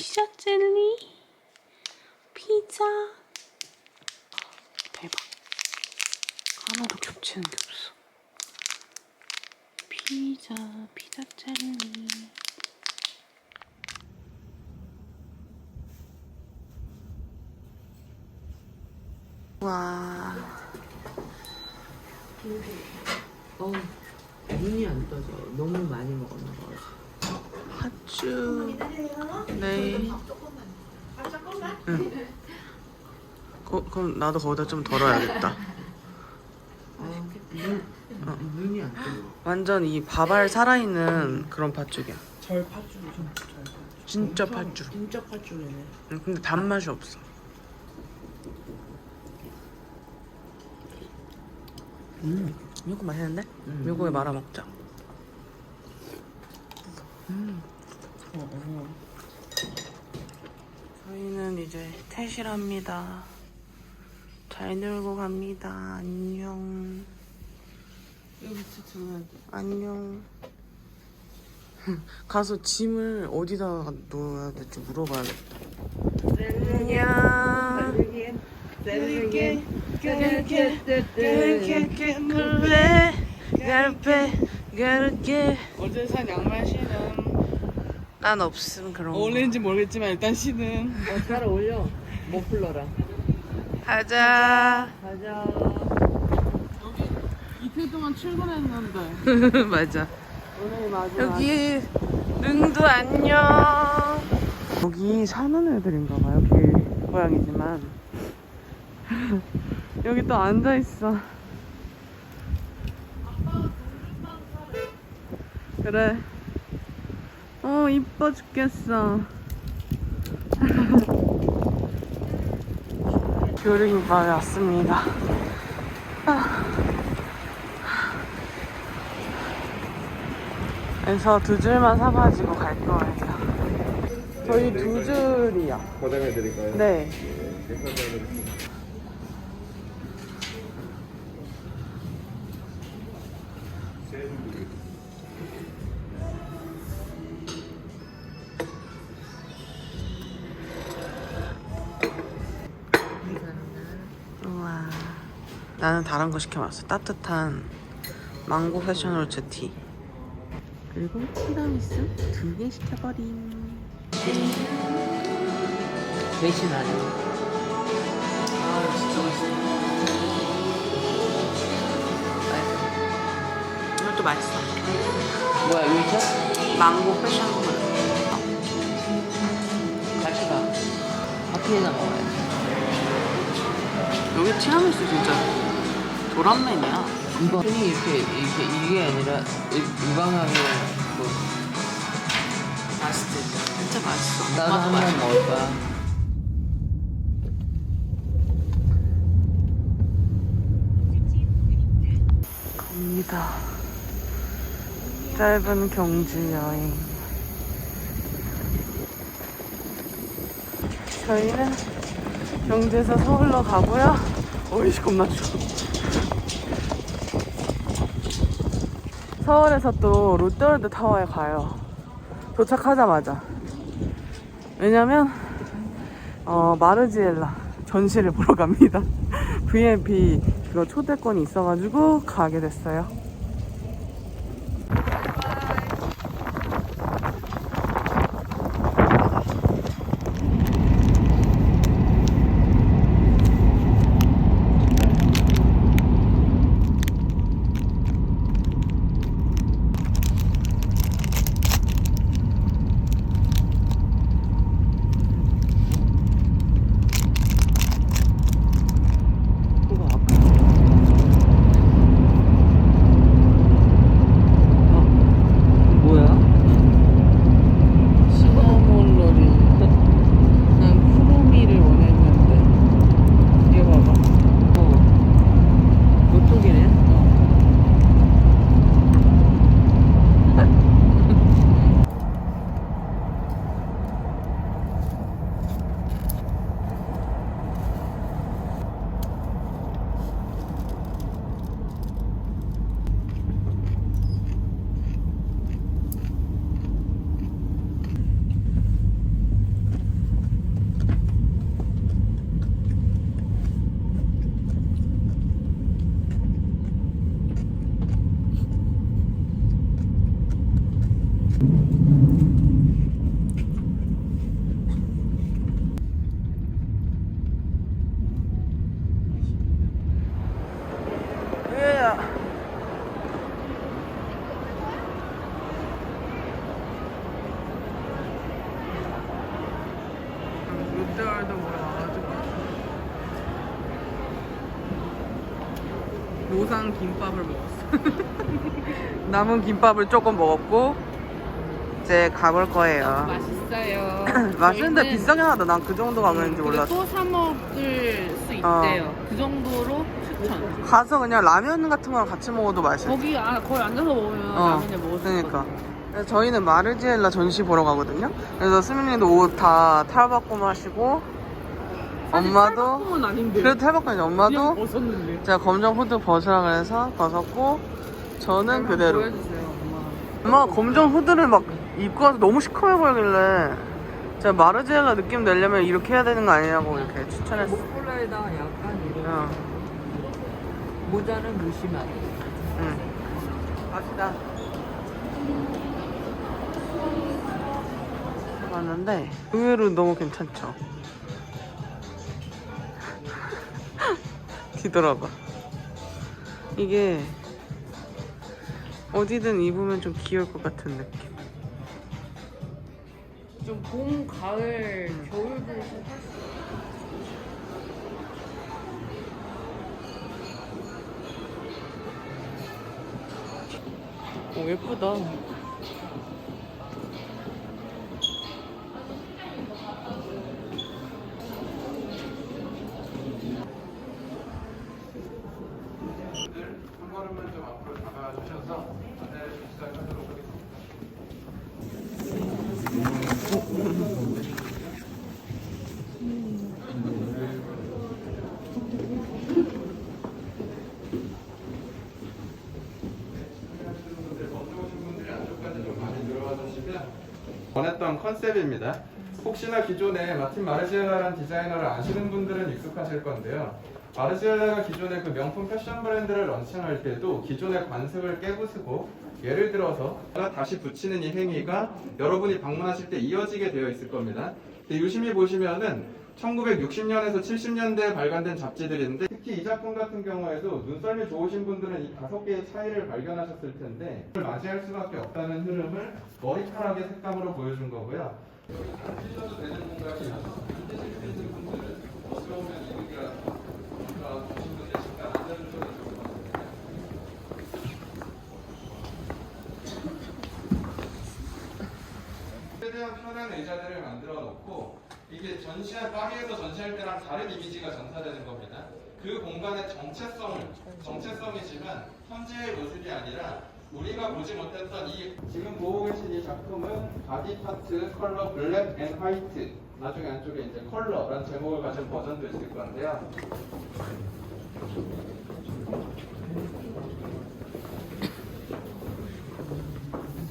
피자 젤리 피자? 대박. 하나도 겹치는 게 없어. 피자 피자 젤리. 와. 어, 눈이 안 떠져. 너무 많이 먹었나 봐. 팥주 네 응. 거, 그럼 나도 거기다 좀 덜어야겠다 아, 눈, 어. 눈이 안 떠져. 완전 이 밥알 살아있는 그런 팥죽이야 절 팥죽이 좀 절. 팥죽. 진짜 엄청- 팥죽 진짜 팥죽이네. 응, 근데 단맛이 없어 음 이거 맛있는데? 음. 미국에 말아 먹자 음. 저희는 이제 퇴실합니다. 잘 놀고 갑니다. 안녕. 여기 들어야 돼. 안녕. 가서 짐을 어디다 놓아야 될지 물어봐야겠다. 안녕. 셀르게, 그렇게 그렇게 그래 그렇게 그렇게 어제 산 양말 신음. 난 없음 그런 거. 어울리는지 모르겠지만 일단 신음. 어, 잘 어울려. 머플러랑. 가자. 가자. 이틀 동안 출근했는데 맞아. 오늘 마지막. 여기 능도 안녕. 여기 사는 애들인가 봐요. 길 고양이지만 여기 또 앉아 있어. 그래. 어 이뻐 죽겠어. 교리김밥에 왔습니다. 그래서 두 줄만 사가지고 갈 거예요. 저희 두 줄이요. 포장해 드릴까요? 네. 나는 다른 거 시켜봤어. 따뜻한 망고 패션홀츠 티. 그리고 티라미수 두 개 시켜버림. 대신하네. 아 진짜 맛있어. 이것도 맛있어. 뭐야, 여기서? 망고 패션홀. 같이 가. 커피에나 먹어야지. 여기 티라미수 진짜 도란맨이야. 이거 흔히 이렇게, 이렇게, 이게 아니라 일- 유방하게 뭐, 맛있지. 진짜 맛있어. 나도 엄마도 한번 맛있어. 먹을 거야. 갑니다. 짧은 경주 여행. 저희는 경주에서 서울로 가고요. 어이씨 겁나 추워. 서울에서 또 롯데월드 타워에 가요. 도착하자마자. 왜냐면 어, 마르지엘라 전시를 보러 갑니다. VIP 그거 초대권이 있어가지고 가게 됐어요. 그거 아까 노상 김밥을 먹었어. 남은 김밥을 조금 먹었고 이제 가볼 거예요. 맛있어요. 맛있는데 저희는 비싸긴 하다. 난 그 정도 가격인지 그리고 몰랐어. 또사 먹을 수 어. 있대요. 그 정도로 추천. 가서 그냥 라면 같은 거랑 같이 먹어도 맛있어. 거기 아, 거기 앉아서 먹으면 어, 라면을 먹을 수 그러니까. 있거든요. 그래서 저희는 마르지엘라 전시 보러 가거든요. 그래서 수민이도 옷 다 탈바꿈 하시고 엄마도 은 아닌데. 그래도 탈바꿈이지. 그냥 엄마도 벗었는데. 제가 검정 후드 벗으라 그래서 벗었고 저는 그대로. 보여주세요, 엄마. 엄마가 검정 후드를 막 입고 와서 너무 시커매 보이길래 제가 마르지엘라 느낌 내려면 이렇게 해야 되는 거 아니냐고 이렇게 추천했어. 목폴라에다가 약간 이런 어, 모자는 무심하게. 응. 갑시다. 왔는데 의외로 너무 괜찮죠. 뒤돌아봐. 이게 어디든 입으면 좀 귀여울 것 같은 느낌. 좀 봄, 가을, 겨울도 살수 오 예쁘다. 한 걸음만 좀 앞으로 다가주셔서 안내를 좀 시작하도록 하겠습니다. 원했던 컨셉입니다. 혹시나 기존에 마틴 마르지엘라라는 디자이너를 아시는 분들은 익숙하실 건데요. 마르지엘라가 기존에 그 명품 패션 브랜드를 런칭할 때도 기존의 관습을 깨부수고 예를 들어서 다시 붙이는 이 행위가 여러분이 방문하실 때 이어지게 되어 있을 겁니다. 유심히 보시면은 1960년에서 70년대에 발간된 잡지들인데 특히 이 작품 같은 경우에도 눈썰미 좋으신 분들은 이 다섯 개의 차이를 발견하셨을 텐데 그걸 맞이할 수밖에 없다는 흐름을 머리카락의 색감으로 보여준 거고요. 최대한 편한 의자들을 만들어 놓고 이게 전시할 파리에서 전시할 때랑 다른 이미지가 전사되는 겁니다. 그 공간의 정체성을 정체성이지만 현재의 모습이 아니라 우리가 보지 못했던 이 지금 보고 계신 이 작품은 바디 파트 컬러 블랙 앤 화이트 나중에 안쪽에 이제 컬러라는 제목을 가진 버전도 있을 건데요.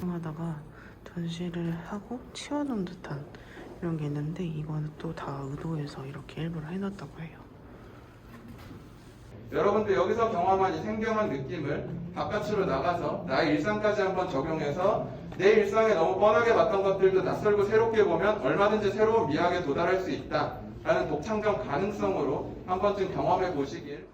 하다가 전시를 하고 치워놓은 듯한 이런 게 있는데 이거는 또 다 의도해서 이렇게 일부러 해놨다고 해요. 여러분들 여기서 경험한 이 생경한 느낌을 바깥으로 나가서 나의 일상까지 한번 적용해서 내 일상에 너무 뻔하게 봤던 것들도 낯설고 새롭게 보면 얼마든지 새로운 미학에 도달할 수 있다. 라는 독창적 가능성으로 한 번쯤 경험해 보시길.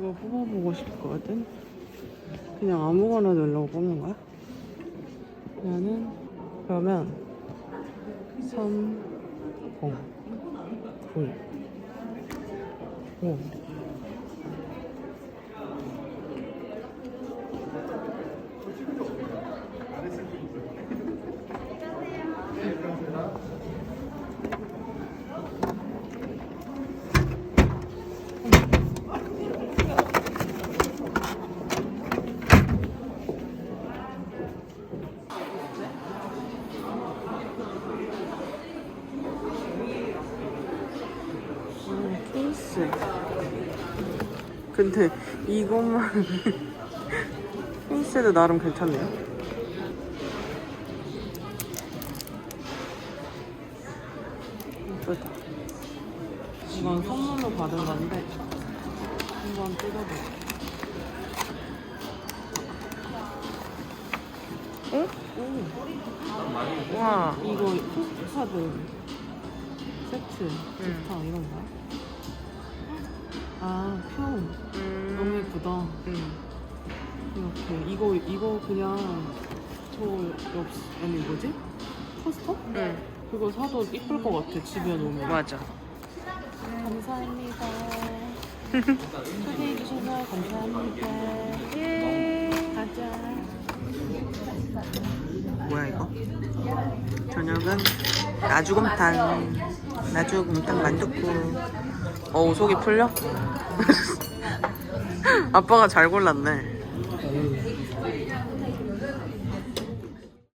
이거 뽑아보고 싶거든. 그냥 아무거나 넣으려고 뽑는 거야? 나는 그러면 3, 0, 9, 5. 음, 케이스. 근데 이것만 케이스도 나름 괜찮네요. 예쁘다. 이건 선물로 받은 건데 한번 뜯어볼게요. 어? 오, 와. 이거 포스카드 세트 음. 좋다 이런 거야? 아, 표 음. 너무 예쁘다. 음. 이렇게 이거 이거 그냥 저 옆, 아니 뭐지? 커스텀? 응. 그거 사도 이쁠 것 같아 집에 놓으면. 맞아. 감사합니다. 초대해 주셔서 감사합니다. 예. 가자. 뭐야 이거? 저녁은 나주곰탕. 나주곰탕 만둣국. 어우 속이 풀려? 아빠가 잘 골랐네.